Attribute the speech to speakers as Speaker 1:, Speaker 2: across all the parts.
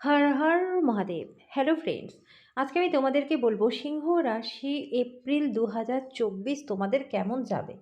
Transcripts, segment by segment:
Speaker 1: হর Har Mahadev. Hello friends আজকে আমি তোমাদেরকে বলব সিংহ রাশি এপ্রিল দু হাজার চব্বিশ তোমাদের কেমন যাবে?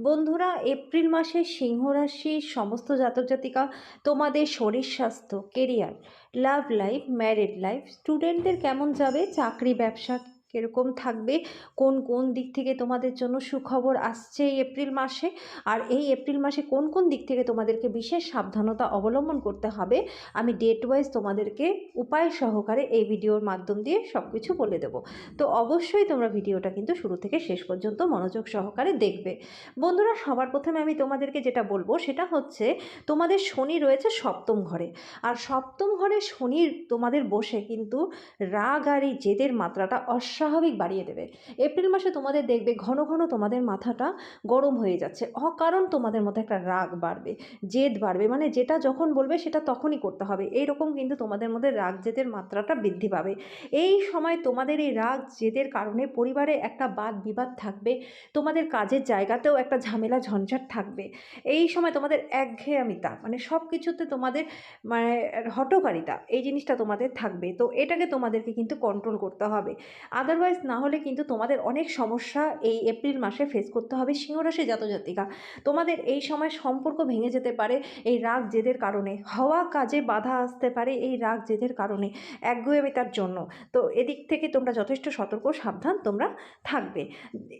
Speaker 1: বন্ধুরা, এপ্রিল মাসে সিংহ রাশির সমস্ত জাতক জাতিকা, তোমাদের শরীর স্বাস্থ্য career love life married life স্টুডেন্টদের কেমন যাবে? চাকরি, ব্যবসা কীরকম থাকবে? কোন কোন দিক থেকে তোমাদের জন্য সুখবর আসছে এই এপ্রিল মাসে? আর এই এপ্রিল মাসে কোন কোন দিক থেকে তোমাদেরকে বিশেষ সাবধানতা অবলম্বন করতে হবে? আমি ডেট ওয়াইজ তোমাদেরকে উপায় সহকারে এই ভিডিওর মাধ্যম দিয়ে সব কিছু বলে দেবো। তো অবশ্যই তোমরা ভিডিওটা কিন্তু শুরু থেকে শেষ পর্যন্ত মনোযোগ সহকারে দেখবে। বন্ধুরা, সবার প্রথমে আমি তোমাদেরকে যেটা বলব, সেটা হচ্ছে তোমাদের শনি রয়েছে সপ্তম ঘরে। আর সপ্তম ঘরে শনির তোমাদের বসে কিন্তু রাগ আর এই জেদের মাত্রাটা অস্বাভাবিক বাড়িয়ে দেবে। এপ্রিল মাসে তোমাদের দেখবে ঘন ঘন তোমাদের মাথাটা গরম হয়ে যাচ্ছে। অকারণ তোমাদের মধ্যে একটা রাগ বাড়বে, জেদ বাড়বে। মানে যেটা যখন বলবে সেটা তখনই করতে হবে। এই রকম কিন্তু তোমাদের মধ্যে রাগ জেদের মাত্রাটা বৃদ্ধি পাবে। এই সময় তোমাদের এই রাগ জেদের কারণে পরিবারে একটা বাদ বিবাদ থাকবে। তোমাদের কাজের জায়গাতেও একটা ঝামেলা, ঝঞ্ঝাট থাকবে। এই সময় তোমাদের একঘেয়ামিতা মানে সব কিছুতে তোমাদের মানে হটকারিতা এই জিনিসটা তোমাদের থাকবে। তো এটাকে তোমাদেরকে কিন্তু কন্ট্রোল করতে হবে। আদারওয়াইজ না হলে কিন্তু তোমাদের অনেক সমস্যা এই এপ্রিল মাসে ফেস করতে হবে সিংহরাশি জাতজাতিকা। তোমাদের এই সময় সম্পর্ক ভেঙে যেতে পারে এই রাগ জেদের কারণে। হওয়া কাজে বাধা আসতে পারে এই রাগ জেদের কারণে একগুয়েমিতার জন্য। তো এদিক থেকে তোমরা যথেষ্ট সতর্ক, সাবধান তোমরা থাকবে।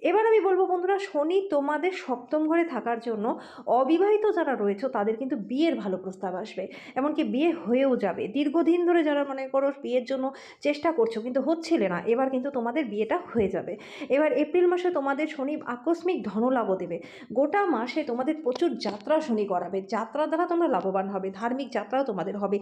Speaker 1: এবার আমি বলব বন্ধুরা, শনি তোমাদের সপ্তম ঘরে থাকার জন্য অবিবাহিত যারা রয়েছে তাদের কিন্তু বিয়ের ভালো প্রস্তাব আসবে। এমনকি বিয়ে হয়েও যাবে। দীর্ঘদিন ধরে যারা মনে করো বিয়ের জন্য চেষ্টা করছ কিন্তু হচ্ছিলে না। এবার কিন্তু তোমাদের বিয়েটা হয়ে যাবে। এবার এপ্রিল মাসে তোমাদের শনি আকস্মিক ধনলাভও দেবে। গোটা মাসে তোমাদের প্রচুর যাত্রা শনি করাবে। যাত্রা দ্বারা তোমরা লাভবান হবে, ধার্মিক যাত্রাও তোমাদের হবে।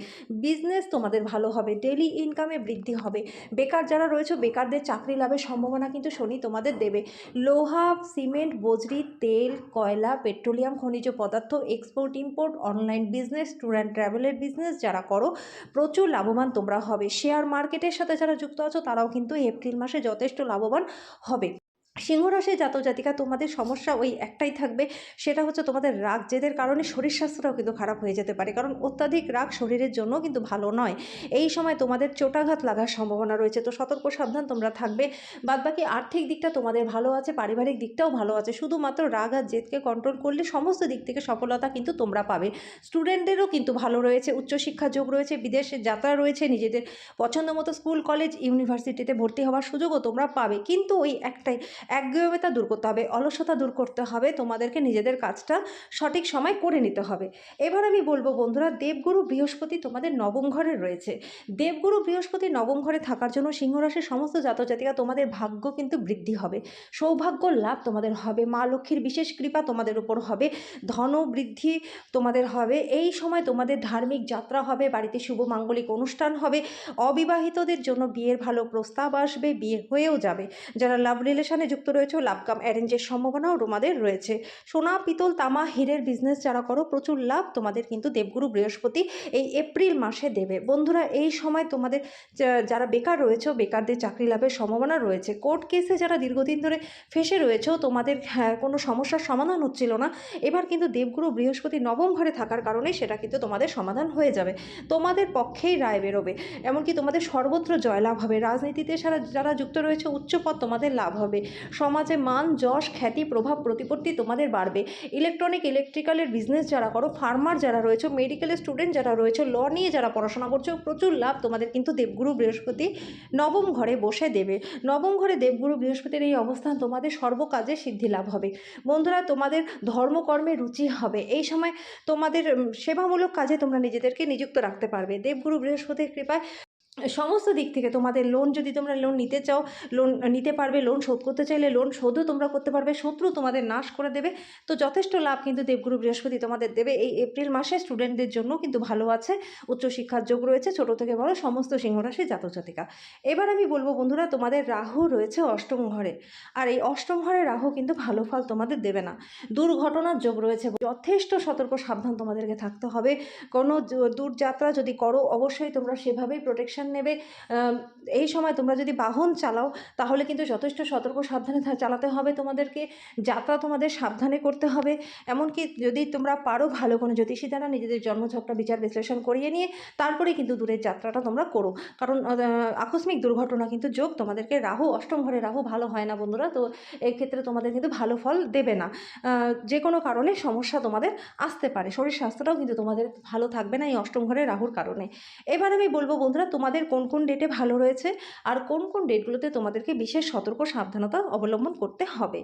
Speaker 1: বিজনেস তোমাদের ভালো হবে ডেলি ইনকামে বৃদ্ধি হবে। বেকার যারা রয়েছে, বেকারদের চাকরি লাভের সম্ভাবনা কিন্তু শনি তোমাদের দেবে। লোহা, সিমেন্ট, বজরি, তেল, কয়লা, পেট্রোলিয়াম, খনিজ পদার্থ export import online business tour and ট্রাভেলের বিজনেস যারা করো, প্রচুর লাভবান তোমরা হবে। শেয়ার মার্কেটের সাথে যারা যুক্ত আছো, তারাও কিন্তু এপ্রিল মাসে যথেষ্ট লাভবান হবে। সিংহরাশি জাত জাতিকা, তোমাদের সমস্যা ওই একটাই থাকবে। সেটা হচ্ছে তোমাদের রাগ, জেদের কারণে শরীর স্বাস্থ্যটাও কিন্তু খারাপ হয়ে যেতে পারে। কারণ অত্যাধিক রাগ শরীরের জন্য কিন্তু ভালো নয়। এই সময় তোমাদের চোটাঘাত লাগার সম্ভাবনা রয়েছে। তো সতর্ক, সাবধান তোমরা থাকবে। বাদবাকি আর্থিক দিকটা তোমাদের ভালো আছে, পারিবারিক দিকটাও ভালো আছে। শুধুমাত্র রাগ আর জেদকে কন্ট্রোল করলে সমস্ত দিক থেকে সফলতা কিন্তু তোমরা পাবে। স্টুডেন্টদেরও কিন্তু ভালো রয়েছে। উচ্চশিক্ষা যোগ রয়েছে, বিদেশে যাত্রা রয়েছে, নিজেদের পছন্দ মতো স্কুল, কলেজ, ইউনিভার্সিটিতে ভর্তি হওয়ার সুযোগও তোমরা পাবে। কিন্তু ওই একটাই একগুঁয়েমিতা দূর করতে হবে, অলসতা দূর করতে হবে, তোমাদেরকে নিজেদের কাজটা সঠিক সময় করে নিতে হবে। এবার আমি বলব বন্ধুরা, দেবগুরু বৃহস্পতি তোমাদের নবম ঘরে রয়েছে। দেবগুরু বৃহস্পতি নবম ঘরে থাকার জন্য সিংহরাশির সমস্ত জাতজাতিকা তোমাদের ভাগ্য কিন্তু বৃদ্ধি হবে। সৌভাগ্য লাভ তোমাদের হবে, মা লক্ষ্মীর বিশেষ কৃপা তোমাদের উপর হবে ধন বৃদ্ধি তোমাদের হবে। এই সময় তোমাদের ধার্মিক যাত্রা হবে, বাড়িতে শুভ মাঙ্গলিক অনুষ্ঠান হবে, অবিবাহিতদের জন্য বিয়ের ভালো প্রস্তাব আসবে, বিয়ে হয়েও যাবে। যারা লাভ রিলেশনে যুক্ত রয়েছে লাভ কাম অ্যারেঞ্জের সম্ভাবনাও তোমাদের রয়েছে। সোনা পিতল তামা হীরের বিজনেস যারা করো প্রচুর লাভ তোমাদের কিন্তু দেবগুরু বৃহস্পতি এই এপ্রিল মাসে দেবে। বন্ধুরা এই সময় তোমাদের যারা বেকার রয়েছে বেকারদের চাকরি লাভের সম্ভাবনা রয়েছে। কোর্ট কেসে যারা দীর্ঘদিন ধরে ফেসে রয়েছে তোমাদের হ্যাঁ, কোনো সমস্যার সমাধান হচ্ছিল না এবার কিন্তু দেবগুরু বৃহস্পতি নবম ঘরে থাকার কারণে সেটা কিন্তু তোমাদের সমাধান হয়ে যাবে। তোমাদের পক্ষেই রায় বেরোবে। এমনকি তোমাদের সর্বত্র জয়লাভ হবে। রাজনীতিতে সারা যারা যুক্ত রয়েছে উচ্চ পদ তোমাদের লাভ হবে। সমাজে মান, যশ, খ্যাতি, প্রভাব, প্রতিপত্তি তোমাদের বাড়বে। ইলেকট্রনিক ইলেকট্রিক্যালের বিজনেস যারা করো ফার্মার যারা রয়েছে মেডিকেলের স্টুডেন্ট যারা রয়েছে ল নিয়ে যারা পড়াশোনা করছ, প্রচুর লাভ তোমাদের কিন্তু দেবগুরু বৃহস্পতি নবম ঘরে বসে দেবে। নবম ঘরে দেবগুরু বৃহস্পতির এই অবস্থান তোমাদের সর্বকাজে সিদ্ধি লাভ হবে। বন্ধুরা, তোমাদের ধর্মকর্মে রুচি হবে। এই সময় তোমাদের সেবামূলক কাজে তোমরা নিজেদেরকে নিযুক্ত রাখতে পারবে। দেবগুরু বৃহস্পতির কৃপায় সমস্ত দিক থেকে তোমাদের লোন যদি তোমরা লোন নিতে চাও লোন নিতে পারবে লোন শোধ করতে চাইলে লোন শোধও তোমরা করতে পারবে, শত্রু তোমাদের নাশ করে দেবে। তো যথেষ্ট লাভ কিন্তু দেবগুরু বৃহস্পতি তোমাদের দেবে। এই এপ্রিল মাসে স্টুডেন্টদের জন্য কিন্তু ভালো আছে। উচ্চশিক্ষার যোগ রয়েছে, ছোট থেকে বড় সমস্ত সিংহরাশি জাতজাতিকা। এবার আমি বলব বন্ধুরা, তোমাদের রাহু রয়েছে অষ্টম ঘরে। আর এই অষ্টম ঘরে রাহু কিন্তু ভালো ফল তোমাদের দেবে না। দুর্ঘটনার যোগ রয়েছে। যথেষ্ট সতর্ক সাবধান তোমাদেরকে থাকতে হবে। কোনো দূরযাত্রা যদি করো, অবশ্যই তোমরা সেভাবেই প্রোটেকশন ডিসিশন নেবে। এই সময় তোমরা যদি বাহন চালাও, তাহলে কিন্তু যথেষ্ট সতর্ক সাবধানে চালাতে হবে তোমাদেরকে। যাত্রা তোমাদের সাবধানে করতে হবে। এমনকি যদি তোমরা পারো ভালো কোনো জ্যোতিষী দ্বারা নিজেদের জন্মঝকটা বিচার বিশ্লেষণ করিয়ে নিয়ে, তারপরে কিন্তু দূরের যাত্রাটা তোমরা করো। কারণ আকস্মিক দুর্ঘটনা কিন্তু যোগ তোমাদেরকে রাহু, অষ্টম ঘরে রাহু ভালো হয় না বন্ধুরা, তো এই ক্ষেত্রে তোমাদের কিন্তু ভালো ফল দেবে না। যে কোনো কারণে সমস্যা তোমাদের আসতে পারে। শরীর স্বাস্থ্যটাও কিন্তু তোমাদের ভালো থাকবে না এই অষ্টম ঘরে রাহুর কারণে। এবার আমি বলব বন্ধুরা, তোমাদের কোন কোন ডেটে ভালো রয়েছে আর কোন কোন ডেটগুলোতে তোমাদেরকে বিশেষ সতর্ক সাবধানতা অবলম্বন করতে হবে।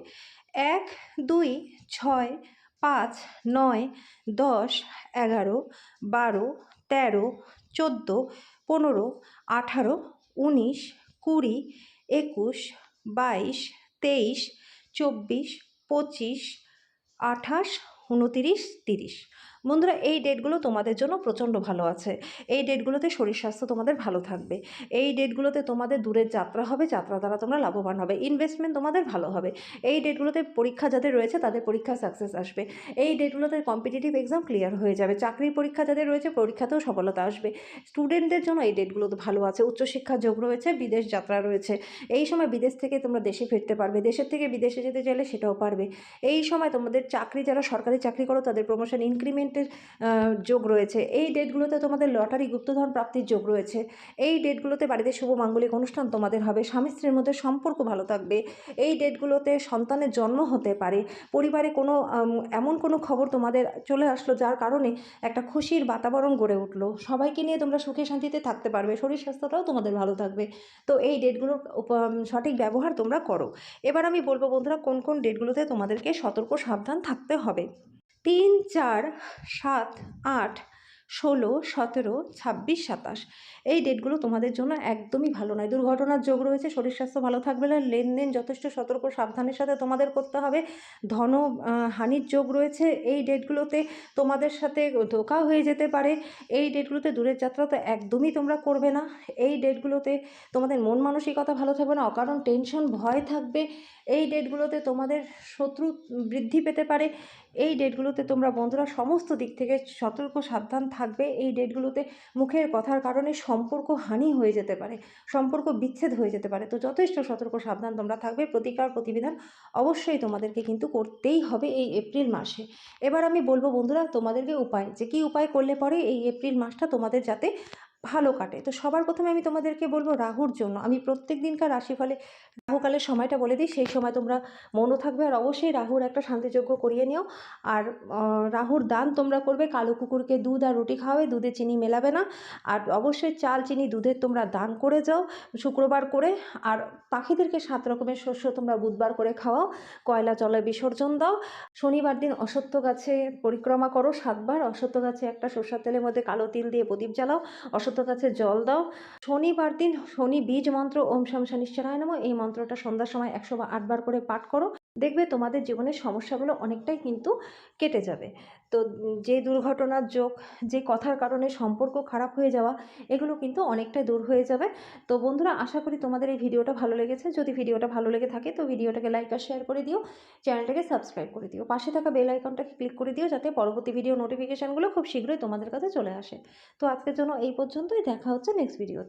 Speaker 1: এক, দুই, ছয়, পাঁচ, নয়, দশ, এগারো, বারো, তেরো, চোদ্দ, পনেরো, আঠারো, উনিশ, কুড়ি, একুশ, বাইশ, তেইশ, চব্বিশ, পঁচিশ, আঠাশ, উনতিরিশ, তিরিশ। বন্ধুরা, এই ডেটগুলো তোমাদের জন্য প্রচণ্ড ভালো আছে। এই ডেটগুলোতে শরীর স্বাস্থ্য তোমাদের ভালো থাকবে। এই ডেটগুলোতে তোমাদের দূরের যাত্রা হবে, যাত্রা দ্বারা তোমরা লাভবান হবে। ইনভেস্টমেন্ট তোমাদের ভালো হবে। এই ডেটগুলোতে পরীক্ষা যাদের রয়েছে, তাদের পরীক্ষা সাকসেস আসবে। এই ডেটগুলোতে কম্পিটিটিভ এক্সাম ক্লিয়ার হয়ে যাবে। চাকরির পরীক্ষা যাদের রয়েছে, পরীক্ষাতেও সফলতা আসবে। স্টুডেন্টদের জন্য এই ডেটগুলো তো ভালো আছে। উচ্চশিক্ষার যোগ রয়েছে, বিদেশ যাত্রা রয়েছে। এই সময় বিদেশ থেকে তোমরা দেশে ফিরতে পারবে। দেশের থেকে বিদেশে যেতে চাইলে সেটাও পারবে। এই সময় তোমাদের চাকরি, যারা সরকারি চাকরি করো, তাদের প্রমোশন ইনক্রিমেন্টের যোগ রয়েছে। এই ডেটগুলোতে তোমাদের লটারি গুপ্তধন প্রাপ্তির যোগ রয়েছে। এই ডেটগুলোতে বাড়িতে শুভ মাঙ্গলিক অনুষ্ঠান তোমাদের হবে। স্বামী স্ত্রীর মধ্যে সম্পর্ক ভালো থাকবে। এই ডেটগুলোতে সন্তানের জন্ম হতে পারে। পরিবারে কোনো এমন কোনো খবর তোমাদের চলে আসলো যার কারণে একটা খুশির বাতাবরণ গড়ে উঠল। সবাইকে নিয়ে তোমরা সুখে শান্তিতে থাকতে পারবে। শরীর স্বাস্থ্যটাও তোমাদের ভালো থাকবে। তো এই ডেটগুলোর সঠিক ব্যবহার তোমরা করো। এবার আমি বলব বন্ধুরা, কোন কোন ডেটগুলোতে তোমাদেরকে সতর্ক, সাবধান থাকতে হবে? তিন চার সাত আট ষোলো সতেরো ছাব্বিশ সাতাশ। এই ডেটগুলো তোমাদের জন্য একদমই ভালো নয়। দুর্ঘটনার যোগ রয়েছে, শরীর স্বাস্থ্য ভালো থাকবে না, লেনদেন যথেষ্ট সতর্ক, সাবধানের সাথে তোমাদের করতে হবে। ধন হানির যোগ রয়েছে, এই ডেটগুলোতে তোমাদের সাথে ধোকা হয়ে যেতে পারে। এই ডেটগুলোতে দূরের যাত্রা তো একদমই তোমরা করবে না। এই ডেটগুলোতে তোমাদের মন মানসিকতা ভালো থাকবে না, অকারণ টেনশন ভয় থাকবে। এই ডেটগুলোতে তোমাদের শত্রু বৃদ্ধি পেতে পারে। এই ডেটগুলোতে তোমরা বন্ধুরা সমস্ত দিক থেকে সতর্ক, সাবধান থাকবে। এই ডেটগুলোতে মুখের কথার কারণে সম্পর্ক হানি হয়ে যেতে পারে, সম্পর্ক বিচ্ছেদ হয়ে যেতে পারে। তো যথেষ্ট সতর্ক, সাবধান তোমরা থাকবে। প্রতিকার, প্রতিবিধান অবশ্যই তোমাদেরকে কিন্তু করতেই হবে এই এপ্রিল মাসে। এবার আমি বলব বন্ধুরা তোমাদেরকে উপায়, যে কী উপায় করলে পরে এই এপ্রিল মাসটা তোমাদের যাতে ভালো কাটে। তো সবার প্রথমে আমি তোমাদেরকে বলব রাহুর জন্য। আমি প্রত্যেক দিনকার রাশিফলে রাহুকালের সময়টা বলে দিই, সেই সময় তোমরা মনও থাকবে আর অবশ্যই রাহুর একটা শান্তিযোগ্য করিয়ে নিও। আর রাহুর দান তোমরা করবে, কালো কুকুরকে দুধ আর রুটি খাওয়াবে, দুধে চিনি মেলাবে না। আর অবশ্যই চাল, চিনি দুধের তোমরা দান করে যাও শুক্রবার করে। আর পাখিদেরকে সাত রকমের শস্য তোমরা বুধবার করে খাওয়াও। কয়লা, জলে বিসর্জন দাও। শনিবার দিন অসত্য গাছে পরিক্রমা করো সাতবার। অসত্য গাছে একটা সর্ষার তেলের মধ্যে কালো তিল দিয়ে প্রদীপ জ্বালাও। অসত্য গাছে জল দাও। শনিবার দিন শনি বীজ মন্ত্র ওম শাম শনিশ্চরায় নম। এই মন্ত্রটা সন্ধ্যার সময় একশো বা আটবার করে পাঠ করো। দেখবে তোমাদের জীবনের সমস্যাগুলো অনেকটাই কিন্তু কেটে যাবে। তো যে দুর্ঘটনার যোগ, যে কথার কারণে সম্পর্ক খারাপ হয়ে যাওয়া, এগুলো কিন্তু অনেকটাই দূর হয়ে যাবে। তো বন্ধুরা, আশা করি তোমাদের এই ভিডিওটা ভালো লেগেছে। যদি ভিডিওটা ভালো লেগে থাকে, তো ভিডিওটাকে লাইক আর শেয়ার করে দিও। চ্যানেলটাকে সাবস্ক্রাইব করে দিও। পাশে থাকা বেল আইকনটাকে ক্লিক করে দিও, যাতে পরবর্তী ভিডিও নোটিফিকেশানগুলো খুব শীঘ্রই তোমাদের কাছে চলে আসে। তো আজকের জন্য এই পর্যন্তই। দেখা হচ্ছে নেক্সট ভিডিওতে